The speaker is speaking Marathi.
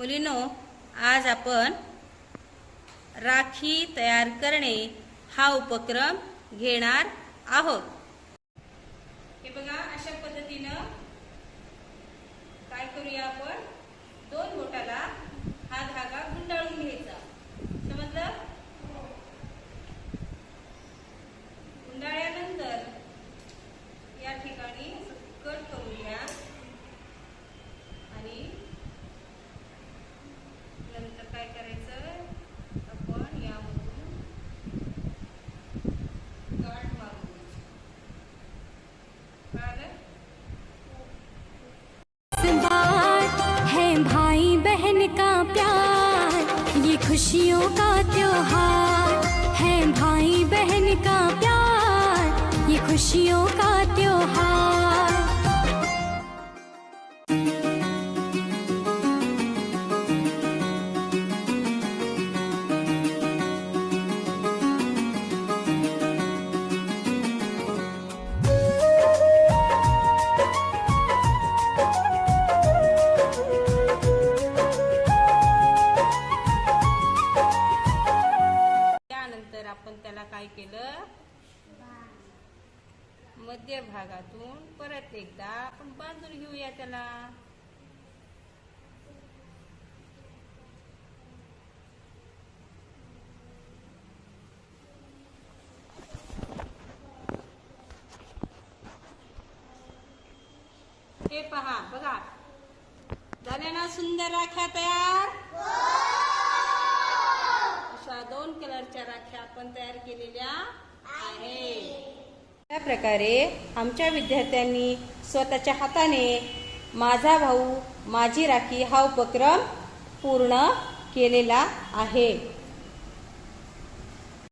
मुलीनो आज आपण राखी तयार करणे हा उपक्रम घेणार आहोत. हे बघा अशा पद्धतीनं काय करूया आपण? दोन बोटाला खुशियों का त्योहार है भाई बहन का प्यार ये खुशियों का काय केलं? मध्य भागातून परत एकदा आपण बांधून घेऊया त्याला. हे पहा बघा. झाल्या ना सुंदर राख्या तयार? कलरच्या राख्या आपण तयार केलेल्या आहे त्या प्रकारे आमच्या विद्यार्थ्यांनी स्वतःच्या हाताने माझा भाऊ माझी राखी हा उपक्रम पूर्ण केलेला आहे.